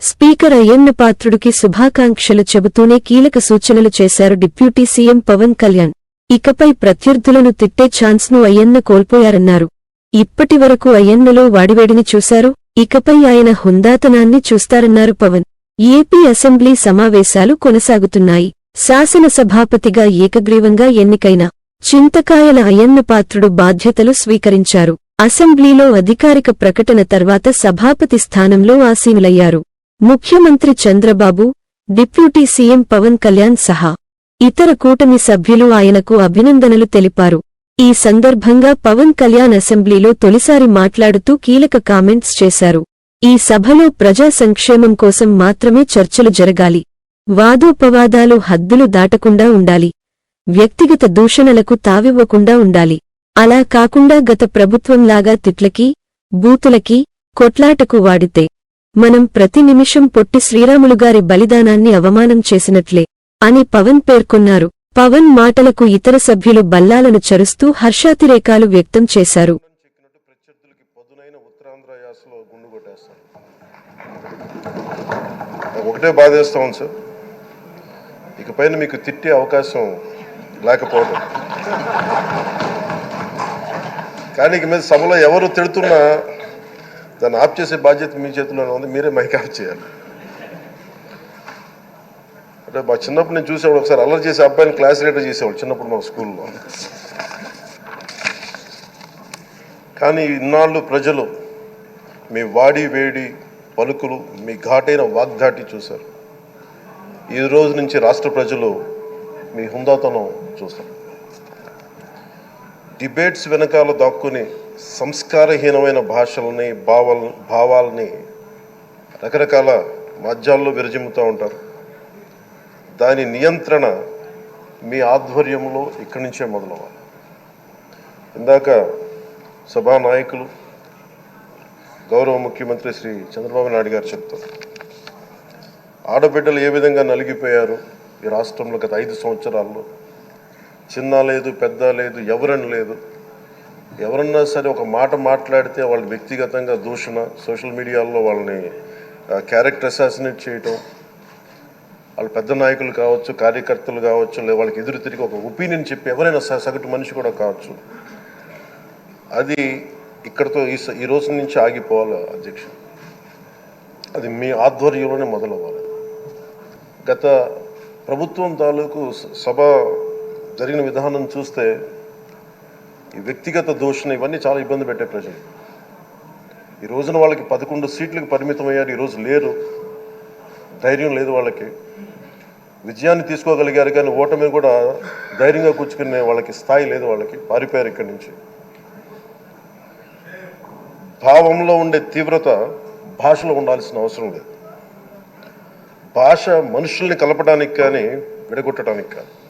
Speaker Ayyanna పాత్రుడికి శుభాకాంక్షలు చెబుతూనే కీలక సూచనలు చేశారు డిప్యూటీ సీఎం పవన్ కళ్యాణ్. ఇకపై ప్రత్యర్థులను తిట్టే ఛాన్స్ను అయ్యన్న కోల్పోయారన్నారు. ఇప్పటివరకు అయ్యన్నలో వాడివేడిని చూశారు ఇకపై ఆయన హుందాతనాన్ని చూస్తారన్నారు పవన్. ఏపీ అసెంబ్లీ సమావేశాలు కొనసాగుతున్నాయి. శాసనసభాపతిగా ఏకగ్రీవంగా ఎన్నికైన చింతకాయల అయ్యన్న పాత్రుడు బాధ్యతలు స్వీకరించారు. అసెంబ్లీలో అధికారిక ప్రకటన తర్వాత సభాపతి స్థానంలో ఆసీనులయ్యారు. ముఖ్యమంత్రి చంద్రబాబు డిప్యూటీ సీఎం పవన్ కళ్యాణ్ సహా ఇతర కూటమి సభ్యులు ఆయనకు అభినందనలు తెలిపారు. ఈ సందర్భంగా పవన్ కళ్యాణ్ అసెంబ్లీలో తొలిసారి మాట్లాడుతూ కీలక కామెంట్స్ చేశారు. ఈ సభలో ప్రజా సంక్షేమం కోసం మాత్రమే చర్చలు జరగాలి. వాదోపవాదాలు హద్దులు దాటకుండా ఉండాలి. వ్యక్తిగత దూషణలకు తావివ్వకుండా ఉండాలి. అలా కాకుండా గత ప్రభుత్వంలాగా తిట్లకి బూతులకి కొట్లాటకు వాడితే మనం ప్రతి నిమిషం పొట్టి శ్రీరాములుగారి బలిదానాన్ని అవమానం చేసినట్లే అని పవన్ పేర్కొన్నారు. పవన్ మాటలకు ఇతర సభ్యులు బల్లాలను చరుస్తూ హర్షాతిరేకాలు వ్యక్తం చేశారు. ఒకటే బాధేస్తా ఉంది సార్. ఇకపైన మీకు తిట్టే అవకాశం లేకపోవడం. కానీ ఇక మీద సభలో ఎవరు తిడుతున్నా దాన్ని ఆఫ్ చేసే బాధ్యత మీ చేతిలోనే ఉంది మీరే మైక్ ఆఫ్ చేయాలి. అంటే మా చిన్నప్పుడు నేను చూసేవాడు ఒకసారి అల్లరి చేసే అబ్బాయిని క్లాస్ లీడర్ చేసేవాడు చిన్నప్పుడు మా స్కూల్లో. కానీ ఇన్నాళ్ళు ప్రజలు మీ వాడి వేడి పలుకులు మీ ఘాటైన వాగ్దాటి చూశారు. ఈ రోజు నుంచి రాష్ట్ర ప్రజలు మీ హుందాతనం చూస్తారు. డిబేట్స్ వెనకాల దాక్కుని సంస్కారహీనమైన భాషల్ని భావాల భావాల్ని రకరకాల మాధ్యాల్లో విరజిమ్ముతూ ఉంటారు. దాని నియంత్రణ మీ ఆధ్వర్యంలో ఇక్కడి నుంచే మొదలవ్వాలి. ఇందాక సభా నాయకులు గౌరవ ముఖ్యమంత్రి శ్రీ చంద్రబాబు నాయుడు గారు చెప్తారు. ఆడబిడ్డలు ఏ విధంగా నలిగిపోయారు ఈ రాష్ట్రంలో గత ఐదు సంవత్సరాల్లో? చిన్న లేదు పెద్ద లేదు ఎవరని లేదు. ఎవరన్నా సరే ఒక మాట మాట్లాడితే వాళ్ళు వ్యక్తిగతంగా దూషణ సోషల్ మీడియాలో వాళ్ళని క్యారెక్టర్ అసాసినేట్ చేయటం వాళ్ళు పెద్ద నాయకులు కావచ్చు కార్యకర్తలు కావచ్చు లేదా వాళ్ళకి ఎదురు తిరిగి ఒక ఒపీనియన్ చెప్పి ఎవరైనా స- సగటు మనిషి కూడా కావచ్చు. అది ఇక్కడతో ఈ స- ఈ రోజు నుంచి ఆగిపోవాలి అధ్యక్ష. అది మీ ఆధ్వర్యంలోనే మొదలవ్వాలి. గత ప్రభుత్వం తాలూకు సభ జరిగిన విధానం చూస్తే వ్యక్తిగత దోషణ ఇవన్నీ చాలా ఇబ్బంది పెట్టే ప్రజలు. ఈ రోజున వాళ్ళకి పదకొండు సీట్లకు పరిమితం అయ్యారు ఈరోజు లేరు. ధైర్యం లేదు వాళ్ళకి. విజయాన్ని తీసుకోగలిగారు కానీ ఓటమిని కూడా ధైర్యంగా కూర్చుకునే వాళ్ళకి స్థాయి లేదు వాళ్ళకి పారిపోయారు ఇక్కడి నుంచి. భావంలో ఉండే తీవ్రత భాషలో ఉండాల్సిన అవసరం లేదు. భాష మనుషుల్ని కలపడానికి కానీ విడగొట్టడానికి కాదు.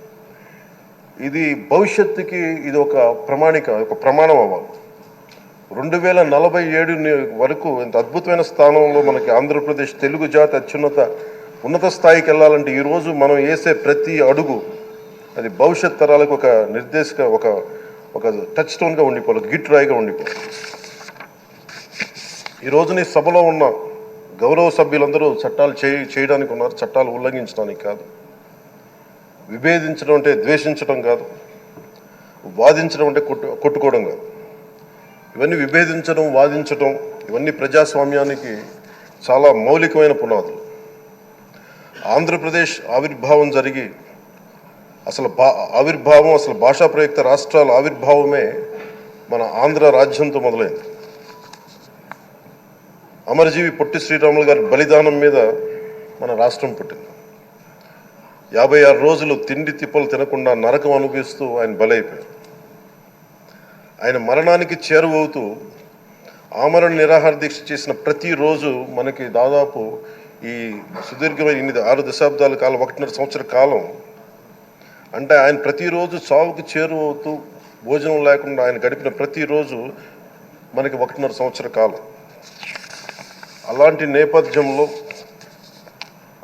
ఇది భవిష్యత్తుకి ఇది ఒక ప్రమాణిక ఒక ప్రమాణం అవ్వాలి. రెండు వేల నలభై ఏడు వరకు ఇంత అద్భుతమైన స్థానంలో మనకి ఆంధ్రప్రదేశ్ తెలుగు జాతి అత్యున్నత ఉన్నత స్థాయికి వెళ్ళాలంటే ఈరోజు మనం వేసే ప్రతి అడుగు అది భవిష్యత్ తరాలకు ఒక నిర్దేశక ఒక ఒక టచ్ స్టోన్గా ఉండిపోవాలి గిట్ రాయిగా ఉండిపోవాలి. ఈ నీ సభలో ఉన్న గౌరవ సభ్యులందరూ చట్టాలు చేయడానికి ఉన్నారు చట్టాలు ఉల్లంఘించడానికి కాదు. విభేదించడం అంటే ద్వేషించడం కాదు. వాదించడం అంటే కొట్టు కొట్టుకోవడం కాదు. ఇవన్నీ విభేదించడం వాదించడం ఇవన్నీ ప్రజాస్వామ్యానికి చాలా మౌలికమైన పునాదులు. ఆంధ్రప్రదేశ్ ఆవిర్భావం జరిగి అసలు భా ఆవిర్భావం అసలు భాషా ప్రయుక్త రాష్ట్రాల ఆవిర్భావమే మన ఆంధ్ర రాజ్యంతో మొదలైంది. అమరజీవి పొట్టి శ్రీరాములు గారి బలిదానం మీద మన రాష్ట్రం పుట్టింది. యాభై ఆరు రోజులు తిండి తిప్పలు తినకుండా నరకం అనుభవిస్తూ ఆయన బలైపోయారు ఆయన మరణానికి చేరువవుతూ ఆమరణ నిరాహార దీక్ష చేసిన ప్రతిరోజు మనకి దాదాపు ఈ సుదీర్ఘమైన ఇన్ని ఆరు దశాబ్దాల కాలం ఒకటిన్నర సంవత్సర కాలం అంటే ఆయన ప్రతిరోజు చావుకు చేరువవుతూ భోజనం లేకుండా ఆయన గడిపిన ప్రతిరోజు మనకి ఒకటిన్నర సంవత్సర కాలం. అలాంటి నేపథ్యంలో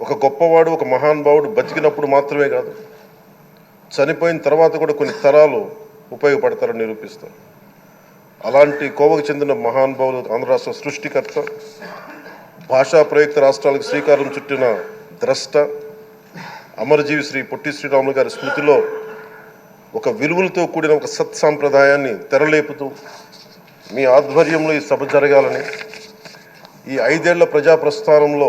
ఒక గొప్పవాడు ఒక మహానుభావుడు బతికినప్పుడు మాత్రమే కాదు చనిపోయిన తర్వాత కూడా కొన్ని తరాలు ఉపయోగపడతారని నిరూపిస్తారు అలాంటి కోవకు చెందిన మహానుభావులు ఆంధ్ర రాష్ట్ర సృష్టికర్త భాషా ప్రయుక్త రాష్ట్రాలకు శ్రీకారం చుట్టిన ద్రష్ట అమరజీవి శ్రీ పొట్టి శ్రీరాములు గారి స్మృతిలో ఒక విలువలతో కూడిన ఒక సత్సాంప్రదాయాన్ని తెరలేపుతూ మీ ఆధ్వర్యంలో ఈ సభ జరగాలని ఈ ఐదేళ్ళ ప్రజా ప్రస్థానంలో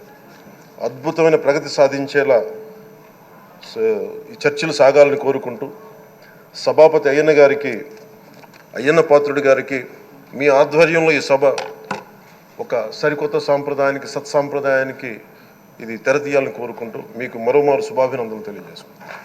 అద్భుతమైన ప్రగతి సాధించేలా ఈ చర్చలు సాగాలని కోరుకుంటూ సభాపతి అయ్యన్న గారికి అయ్యన్న పాత్రుడి గారికి మీ ఆధ్వర్యంలో ఈ సభ ఒక సరికొత్త సాంప్రదాయానికి సత్సాంప్రదాయానికి ఇది తెరతీయాలని కోరుకుంటూ మీకు మరోమారు శుభాభినందనలు తెలియజేసుకుంటాను